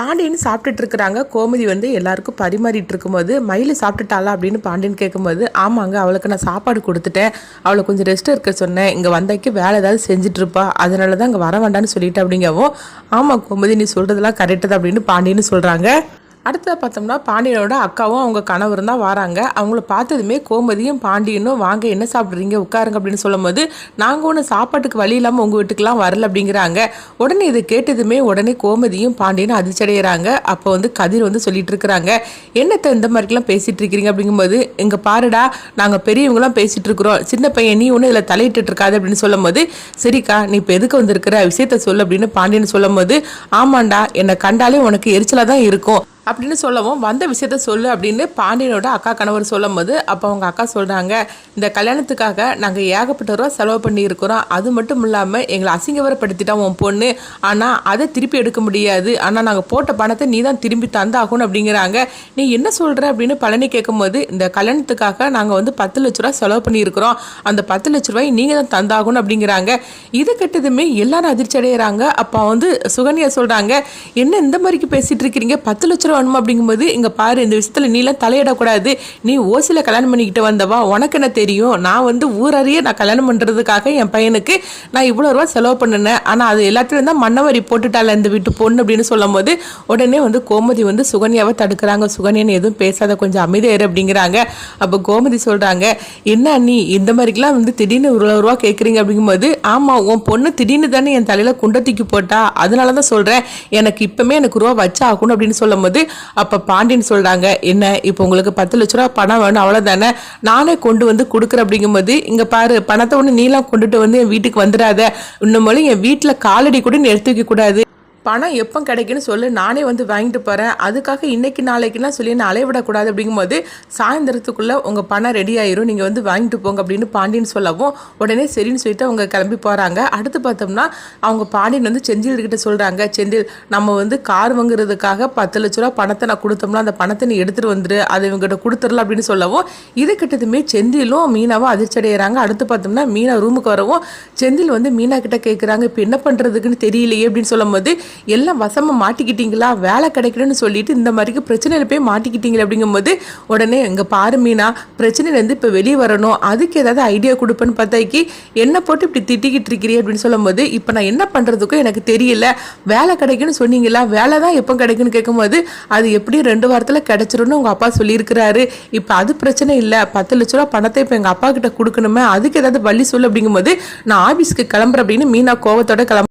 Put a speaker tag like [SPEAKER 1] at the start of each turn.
[SPEAKER 1] பாண்டியன் சாப்பிட்டுட்டு இருக்கிறாங்க. கோமதி வந்து எல்லாருக்கும் பரிமாறிட்டு இருக்கும்போது மயில் சாப்பிட்டுட்டாளா அப்படின்னு பாண்டியன் கேட்கும்போது ஆமாங்க அவளுக்கு நான் சாப்பாடு கொடுத்துட்டேன். அவளை கொஞ்சம் ரெஸ்ட் இருக்க சொன்னேன். இங்கே வந்தாக்கி வேலை ஏதாவது செஞ்சுட்டு இருப்பா. அதனால தான் இங்கே வர வேண்டாம்னு சொல்லிட்டு அப்படிங்கவும் ஆமாம் கோமதி நீ சொல்கிறதெல்லாம் கரெக்டு தான் அப்படின்னு பாண்டியன்னு சொல்கிறாங்க அடுத்தது பார்த்தோம்னா பாண்டியனோட அக்காவும் அவங்க கணவரும் தான் வராங்க. அவங்கள பார்த்ததுமே கோமதியும் பாண்டியனும் வாங்க என்ன சாப்பிட்றீங்க? உட்காருங்க அப்படின்னு சொல்லும்போது நாங்கள் ஒன்று சாப்பாட்டுக்கு வழி இல்லாமல் உங்கள் வீட்டுக்கெலாம் வரல அப்படிங்கிறாங்க. உடனே இதை கேட்டதுமே உடனே கோமதியும் பாண்டியனும் அதிர்ச்சடைகிறாங்க அப்போ வந்து கதிர் வந்து சொல்லிட்டு இருக்கிறாங்க என்னத்தை இந்த மாதிரிலாம் பேசிகிட்டு இருக்கிறீங்க? அப்படிங்கும்போது இங்கே பாருடா நாங்கள் பெரியவங்களாம் பேசிகிட்டு இருக்கிறோம். சின்ன பையன் நீ ஒன்றும் இதில் தலையிட்டு இருக்காது அப்படின்னு சொல்லும்போது சரிக்கா நீ இப்போ எதுக்கு வந்திருக்கிற? விஷயத்த சொல்லு அப்படின்னு பாண்டியன் சொல்லும்போது ஆமாண்டா என்னை கண்டாலே உனக்கு எரிச்சலாக தான் இருக்கும். அப்படின்னு சொல்லவும் வந்த விஷயத்த சொல்லு அப்படின்னு பாண்டியனோட அக்கா கணவர் சொல்லும் போது அப்போ அவங்க அக்கா சொல்கிறாங்க இந்த கல்யாணத்துக்காக நாங்கள் ஏகப்பட்ட ரூபா செலவு பண்ணியிருக்கிறோம். அது மட்டும் இல்லாமல் எங்களை அசிங்கவரப்படுத்திட்டா உன் பொண்ணு. ஆனால் அதை திருப்பி எடுக்க முடியாது. ஆனால் நாங்கள் போட்ட பணத்தை நீ தான் திரும்பி தந்தாகணும் அப்படிங்கிறாங்க. நீ என்ன சொல்கிற அப்படின்னு பழனி கேட்கும்போது இந்த கல்யாணத்துக்காக நாங்கள் வந்து பத்து லட்ச ரூபா செலவு பண்ணியிருக்கிறோம். அந்த பத்து லட்ச ரூபாய் நீங்கள் தான் தந்தாகணும் அப்படிங்கிறாங்க. இது கெட்டதுமே எல்லாரும் அதிர்ச்சி அடைகிறாங்க அப்போ வந்து சுகன்யா சொல்கிறாங்க என்ன இந்த மாதிரிக்கு பேசிகிட்டு இருக்கிறீங்க? பத்து லட்ச ரூபா ஆகணும் அப்படிங்கும்போது இங்கே பாரு இந்த விஷயத்தில் நீலாம் தலையிடக்கூடாது. நீ ஓசியில் கல்யாணம் பண்ணிக்கிட்டு வந்தவா உனக்கு என்ன தெரியும்? நான் வந்து ஊரறிய நான் கல்யாணம் பண்ணுறதுக்காக என் பையனுக்கு நான் இவ்வளோ ரூபா செலவு பண்ணினேன். ஆனால் அது எல்லாத்துலேயும் தான் மன்னவரி போட்டுட்டால இந்த வீட்டு பொண்ணு அப்படின்னு சொல்லும் போது உடனே வந்து கோமதி வந்து சுகன்யாவை தடுக்கிறாங்க. சுகன்யான்னு எதுவும் பேசாத கொஞ்சம் அமைதியாயிரு அப்படிங்கிறாங்க. அப்போ கோமதி சொல்கிறாங்க என்ன நீ இந்த மாதிரிக்கெல்லாம் வந்து திடீர்னு இவ்வளோ ரூபா கேட்குறீங்க அப்படிங்கும்போது ஆமாம் உன் பொண்ணு திடீர்னு தானே என் தலையில் குண்டை தூக்கி போட்டா. அதனால தான் சொல்கிறேன் எனக்கு இப்போமே எனக்கு ரூபா வச்சா ஆகணும் அப்படின்னு சொல்லும்போது அப்போ பாண்டியன் சொல்கிறாங்க என்ன இப்போ உங்களுக்கு பத்து லட்ச ரூபா பணம் வேணும் அவ்வளோதானே நானே கொண்டு வந்து கொடுக்குறேன். அப்படிங்கும்போது இங்கே பாரு பணத்தை ஒன்று நீலாம் கொண்டுட்டு வந்து என் வீட்டுக்கு வந்துடாத. இன்னும் போல என் வீட்டில் காலடி கூட நீ எடுத்து கூடாது பணம் எப்போ கிடைக்குன்னு சொல்லு நானே வந்து வாங்கிட்டு போகிறேன் அதுக்காக இன்றைக்கி நாளைக்குலாம் சொல்லி நான் அலைவிடக்கூடாது அப்படிங்கும்போது சாயந்தரத்துக்குள்ளே உங்கள் பணம் ரெடி ஆயிரும். நீங்கள் வந்து வாங்கிட்டு போங்க அப்படின்னு பாண்டியன் சொல்லவும் உடனே சரின்னு சொல்லிட்டு அவங்க கிளம்பி போகிறாங்க அடுத்து பார்த்தோம்னா அவங்க பாண்டியன் வந்து செந்தில்கிட்ட சொல்கிறாங்க செந்தில் நம்ம வந்து கார் வாங்குறதுக்காக பத்து லட்ச ரூபா பணத்தை நான் கொடுத்தோம்னா அந்த பணத்தை நீ எடுத்துகிட்டு வந்துரு. அதை இவங்ககிட்ட கொடுத்துடலாம் அப்படின்னு சொல்லவும் இது கிட்டதுமே செந்திலும் மீனாவும் அதிர்ச்சி அடைகிறாங்க அடுத்து பார்த்தோம்னா மீனா ரூமுக்கு வரவும் செந்தில் வந்து மீனா கிட்ட கேட்குறாங்க இப்போ என்ன பண்ணுறதுக்குன்னு தெரியலையே அப்படின்னு சொல்லும்போது எல்லாம் வசமாக மாட்டிக்கிட்டீங்களா? வேலை கிடைக்கணும்னு சொல்லிட்டு இந்த மாதிரிக்கு பிரச்சனையில் போய் மாட்டிக்கிட்டீங்களே அப்படிங்கும்போது உடனே எங்கள் பாரு மீனா பிரச்சனையிலேருந்து இப்போ வெளியே வரணும். அதுக்கு ஏதாவது ஐடியா கொடுப்பேன்னு பார்த்தாக்கி என்ன போட்டு இப்படி திட்டிக்கிட்டு இருக்கிறீ அப்படின்னு சொல்லும்போது இப்போ நான் என்ன பண்ணுறதுக்கும் எனக்கு தெரியல. வேலை கிடைக்குன்னு சொன்னீங்களா? வேலை தான் எப்போ கிடைக்குன்னு கேட்கும்போது அது எப்படி ரெண்டு வாரத்தில் கிடைச்சிரும்னு உங்கள் அப்பா சொல்லியிருக்கிறாரு. இப்போ அது பிரச்சனை இல்லை. பத்து லட்ச ரூபா பணத்தை இப்போ எங்கள் அப்பா கிட்ட கொடுக்கணுமே அதுக்கு ஏதாவது வழி சொல்லு அப்படிங்கும்போது நான் ஆஃபீஸ்க்கு கிளம்புறேன் அப்படின்னு மீனா கோவத்தோட கிளம்ப